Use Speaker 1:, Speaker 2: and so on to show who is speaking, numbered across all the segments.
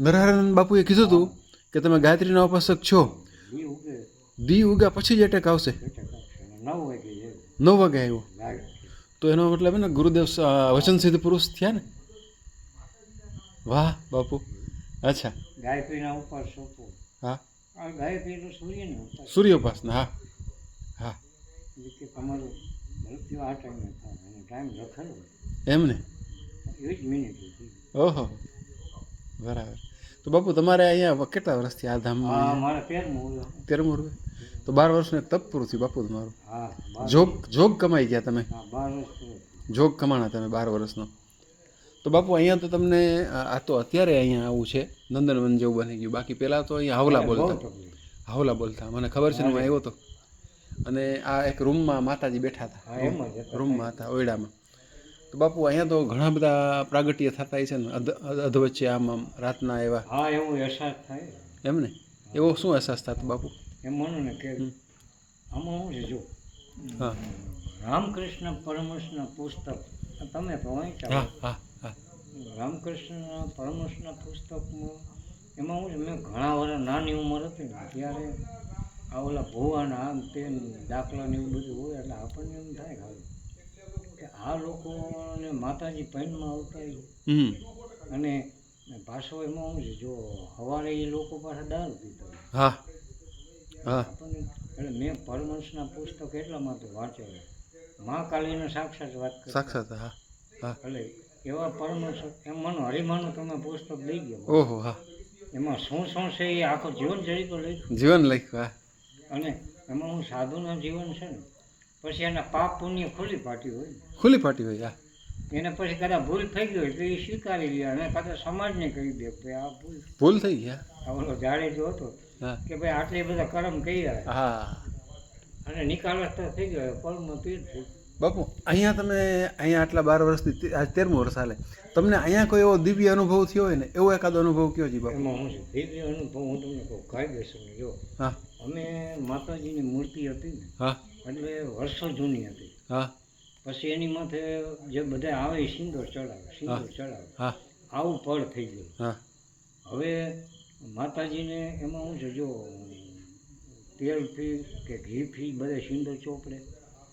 Speaker 1: નરહરાનંદ બાપુએ કીધું હતું કે તમે ગાયત્રીના ઉપાસક છો.
Speaker 2: દી ઉગા
Speaker 1: પછી જ એટેક આવશે.
Speaker 2: નવ વાગે
Speaker 1: આવ્યો. તો એનો મતલબ ને ગુરુદેવ વચન સિદ્ધ પુરુષ થયા ને? વાહ બાપુ. અચ્છા.
Speaker 2: ગાયત્રીના ઉપાસ
Speaker 1: હા. સૂર્ય ઉપાસના હા. હા.
Speaker 2: તમારું
Speaker 1: એમ ને ઓહો. બરાબર. તો બાપુ તમારે અહીંયા કેટલા વર્ષથી આ
Speaker 2: ધામ
Speaker 1: ધામમાં તેરમું વર્ષ તો બાર વર્ષનું તપ પૂરું થયું બાપુ તમારું. જોગ જોગ કમાઈ ગયા તમે. જોગ કમાણા તમે બાર વર્ષનો. તો બાપુ અહીંયા તો તમને આ તો અત્યારે અહીંયા આવું છે. નંદનવન જેવું બની ગયું. બાકી પહેલાં તો અહીંયા હાવલા બોલતા. હાવલા બોલતા. મને ખબર છે હું આવ્યો હતો અને આ એક રૂમમાં માતાજી બેઠા હતા. રૂમમાં હતા ઓયડામાં તો બાપુ અહીંયા તો ઘણા બધા પ્રાગટ્ય થતા હોય છે ને અધ અધ- અધ વચ્ચે આમ આમ રાતના એવા.
Speaker 2: હા એવું અહેસાસ થાય.
Speaker 1: એમ ને? એવો શું અહેસાસ થતો બાપુ?
Speaker 2: એમ માનો ને કે આમાં શું છે જો?
Speaker 1: હા.
Speaker 2: રામકૃષ્ણ પરમહંસના પુસ્તક તમે તો વાંચ્યા
Speaker 1: હા હા રામકૃષ્ણ
Speaker 2: રામકૃષ્ણના પરમહંસના પુસ્તકમાં એમાં હું છે મેં ઘણા વર્ષ નાની ઉંમર હતી ને ત્યારે આ ઓલા ભુવાના આમ તેમ દાખલા ને એવું બધું હોય એટલે આપણને એમ થાય ખાલી. કે આ લોકોને માતાજી પૈનમાં
Speaker 1: હમ.
Speaker 2: અને પાછો એમાં હું જો સવારે એ લોકો પાસે દારૂ પીતો
Speaker 1: હા હા.
Speaker 2: એટલે મેં પરમંશના પુસ્તક એટલા માટે વાંચેલા. મા કાલીને સાક્ષાત વાત કરી
Speaker 1: સાક્ષાત હા હા.
Speaker 2: એટલે એવા પરમંશ એમ માનો હરિમાનું તમે પુસ્તક લઈ ગયો.
Speaker 1: ઓહો હા.
Speaker 2: એમાં શું શું છે એ આખો જીવન ચરિત્ર લખ્યું.
Speaker 1: જીવન લખ્યું હા.
Speaker 2: અને એમાં હું સાધુના જીવન છે ને પછી એના પાપ પુણ્ય ખુલ્લી પાટી હોય.
Speaker 1: ખુલ્લી પાટી હોય હા.
Speaker 2: એને પછી કદાચ ભૂલ થઈ ગઈ હોય તો એ સ્વીકારી લે અને કદાચ સમાજને કહી દે કે આ ભૂલ
Speaker 1: ભૂલ થઈ ગયા
Speaker 2: ઓલો જાડે જો હતો કે ભાઈ આટલે બધા કર્મ કર્યા
Speaker 1: હા.
Speaker 2: અને નિકાલ તો થઈ ગયો કર્મ થઈ
Speaker 1: બાપુ અહીંયા તમે અહીંયા આટલા બાર વર્ષથી આજ તેરમું વર્ષ હાલે. તમને અહીંયા કોઈ એવો દિવ્ય અનુભવ થયો હોય ને? એવો એકાદો અનુભવ કયો છે બાપુ?
Speaker 2: એમાં હું દિવ્ય અનુભવ હું તમને કહું કાયદેસર જો.
Speaker 1: હા.
Speaker 2: અમે માતાજીની મૂર્તિ હતી ને
Speaker 1: હા.
Speaker 2: એટલે વર્ષો જૂની હતી.
Speaker 1: હા.
Speaker 2: પછી એની માથે જે બધા આવે સિંદૂર ચડાવે સિંદૂર ચડાવે.
Speaker 1: હા.
Speaker 2: આવું પડ થઈ ગયું. હવે માતાજીને એમાં હું છે જો તેલથી કે ઘી ફી બધે સિંદૂર ચોપડે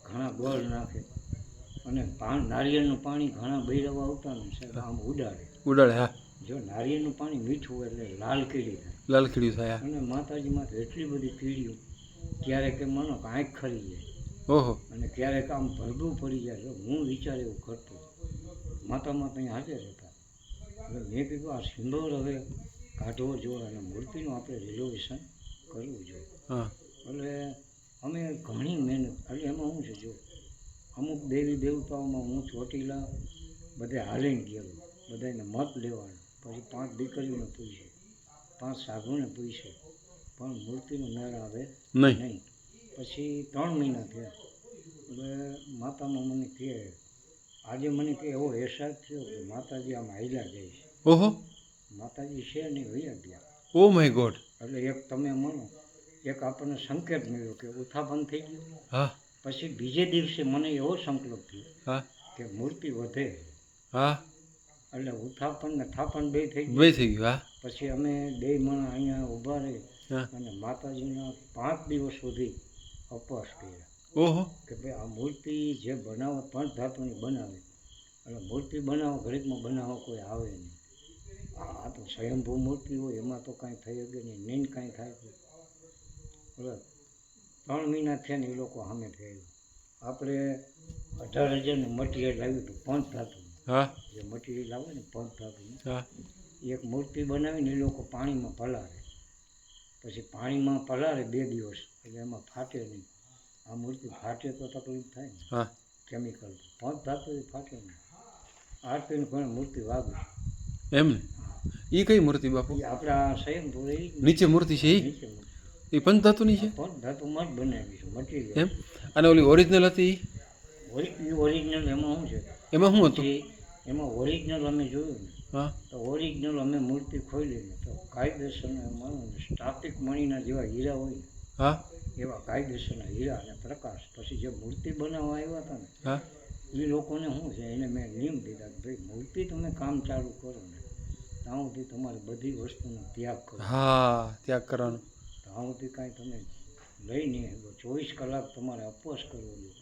Speaker 2: ઘણા ગોળ નાખે અને નારિયેળનું પાણી ઘણા બૈરવા આવતા ને સાહેબ આમ ઉડાડે.
Speaker 1: ઉડાડે હા.
Speaker 2: જો નારિયેળનું પાણી મીઠું એટલે લાલ કીડી થાય.
Speaker 1: લાલ કીડી થાય
Speaker 2: અને માતાજી માથે એટલી બધી કીડીઓ ક્યારેક એમ માનો કે આંખ ખરી જાય.
Speaker 1: ઓહો.
Speaker 2: અને ક્યારેક આમ ભરબું પડી જાય હું વિચાર એવું કરતો. માતામાં ત્યાં હાજર હતા એટલે મેં કીધું આ સિંદોર હવે કાઢવો જોઈએ અને મૂર્તિનું આપણે રિઝોલ્યુશન કરવું જોઈએ.
Speaker 1: હા.
Speaker 2: એટલે અમે ઘણી મહેનત એટલે એમાં શું છે જો અમુક દેવી દેવતાઓમાં હું ચોટીલા બધે હાલીને ગયેલો બધાને મત લેવાનો. પછી પાંચ દીકરીઓને પૂછે પાંચ સાધુને પૂછે પણ મૂર્તિનું મેળ આવે
Speaker 1: નહીં.
Speaker 2: નહીં. પછી ત્રણ મહિના થયા. એટલે માતામાં મને કહે આજે મને કહે એવો અહેસાસ થયો કે માતાજી આમ હાલ્યા જાય છે.
Speaker 1: ઓહો.
Speaker 2: માતાજી છે ને વૈયા ગયા.
Speaker 1: Oh my god.
Speaker 2: એટલે એક તમે માનો એક આપણને સંકેત મળ્યો કે ઉત્થાપન થઈ ગયું.
Speaker 1: હા.
Speaker 2: પછી બીજે દિવસે મને એવો સંકલ્પ થયો
Speaker 1: હા.
Speaker 2: કે મૂર્તિ વધે.
Speaker 1: હા.
Speaker 2: એટલે ઉત્થાપન ને થાપન બે થઈ
Speaker 1: બે થઈ ગયું હા.
Speaker 2: પછી અમે બે માણસ અહીંયા ઊભા રહી. અને માતાજીના પાંચ દિવસ સુધી ઉપવાસ કર્યા.
Speaker 1: ઓહો.
Speaker 2: કે ભાઈ આ મૂર્તિ જે બનાવે પંચ ધાતુની બનાવે. એટલે મૂર્તિ બનાવો ઘડીકમાં બનાવો કોઈ આવે નહીં. આ તો સ્વયંભૂ મૂર્તિ હોય એમાં તો કાંઈ થઈ શકે નહીં નીંદ કાંઈ થાય એટલે ત્રણ મહિના થયા ને એ લોકો સામે થયેલું. આપણે અઢાર હજારનું મટીરિયલ આવ્યું હતું પંચ ધાતુનું. જે મટીરિયલ આવે ને પંચ ધાતુનું. એક મૂર્તિ બનાવીને એ લોકો પાણીમાં પલાળે પછી પાણીમાં પલાળે બે દિવસ એટલે એમાં ફાટે નહીં. આ મૂર્તિ ફાટે તો તકલીફ થાય ને. કેમિકલ પંચ ધાતુ ફાટે નહીં. આરતીની કોઈ મૂર્તિ વાગે.
Speaker 1: એમ ને? એ કઈ મૂર્તિ બાપુ?
Speaker 2: આપણા સયમ એ
Speaker 1: નીચે મૂર્તિ છે એ. એ પંચધાતુની છે?
Speaker 2: પંચ ધાતુમાં જ બનાવી છે મટીરિયલ
Speaker 1: એમ? અને ઓલી ઓરિજિનલ હતી
Speaker 2: ઓરિજિનલ એમાં શું છે?
Speaker 1: એમાં શું હતું?
Speaker 2: એમાં ઓરિજિનલ અમે જોયું ને.
Speaker 1: હા?
Speaker 2: તો ઓરિજિનલ અમે મૂર્તિ ખોલી ને તો કાયદેસરના માનો ને સ્ટાપિક મણીના જેવા હીરા હોય ને
Speaker 1: હા?
Speaker 2: એવા કાયદેસરના હીરા અને પ્રકાશ. પછી જે મૂર્તિ બનાવવા આવ્યા હતા ને
Speaker 1: હા?
Speaker 2: એ લોકોને શું છે એને મેં નિયમ દીધા કે ભાઈ મૂર્તિ તમે કામ ચાલુ કરો ને ત્યાં સુધી તમારી બધી વસ્તુનો ત્યાગ કરો
Speaker 1: હા ત્યાગ કરવાનો.
Speaker 2: ત્યાં સુધી કાંઈ તમે લઈ નહીં આવ્યો. ચોવીસ કલાક તમારે અપવાસ કરવો જોઈએ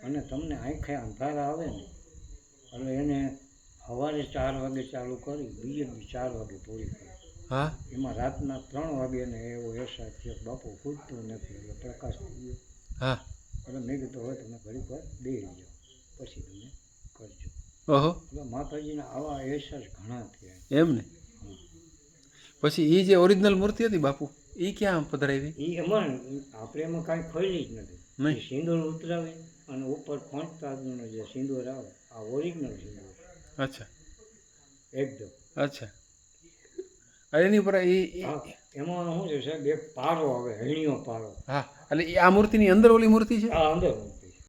Speaker 2: અને તમને આંખે અંધારા આવે ને એટલે એને સવારે ચાર વાગે ચાલુ કરી બીજે દી ચાર વાગે પૂરી કરી.
Speaker 1: હા?
Speaker 2: એમાં રાતના ત્રણ વાગે ને એવો અહેસાસ થયો બાપુ ખૂટતું નથી એટલે પ્રકાશ થઈ ગયો.
Speaker 1: હા.
Speaker 2: એટલે મેં કીધું હવે તમે ઘડીક વાર બેસી જાઓ પછી તમે કરજો.
Speaker 1: ઓહો.
Speaker 2: એટલે માતાજીના આવા એસાસ ઘણા થયા.
Speaker 1: એમ ને? પછી એ જે ઓરિજિનલ મૂર્તિ હતી બાપુ એ ક્યાં પધરાવી?
Speaker 2: એ એમાં આપણે એમાં કાંઈ ખોલી જ નથી. સિંદૂર ઉતરાવે અને ઉપર પંચતાજનો જે સિંદૂર આવે આ ઓરિજિનલ સિંદૂર.
Speaker 1: અચ્છા.
Speaker 2: એકદમ.
Speaker 1: અચ્છા. એની પર એ
Speaker 2: એમાં શું છે સાહેબ એક પારો આવે હણીયો પારો.
Speaker 1: હા એટલે આ મૂર્તિની અંદર ઓલી મૂર્તિ છે?
Speaker 2: આ અંદર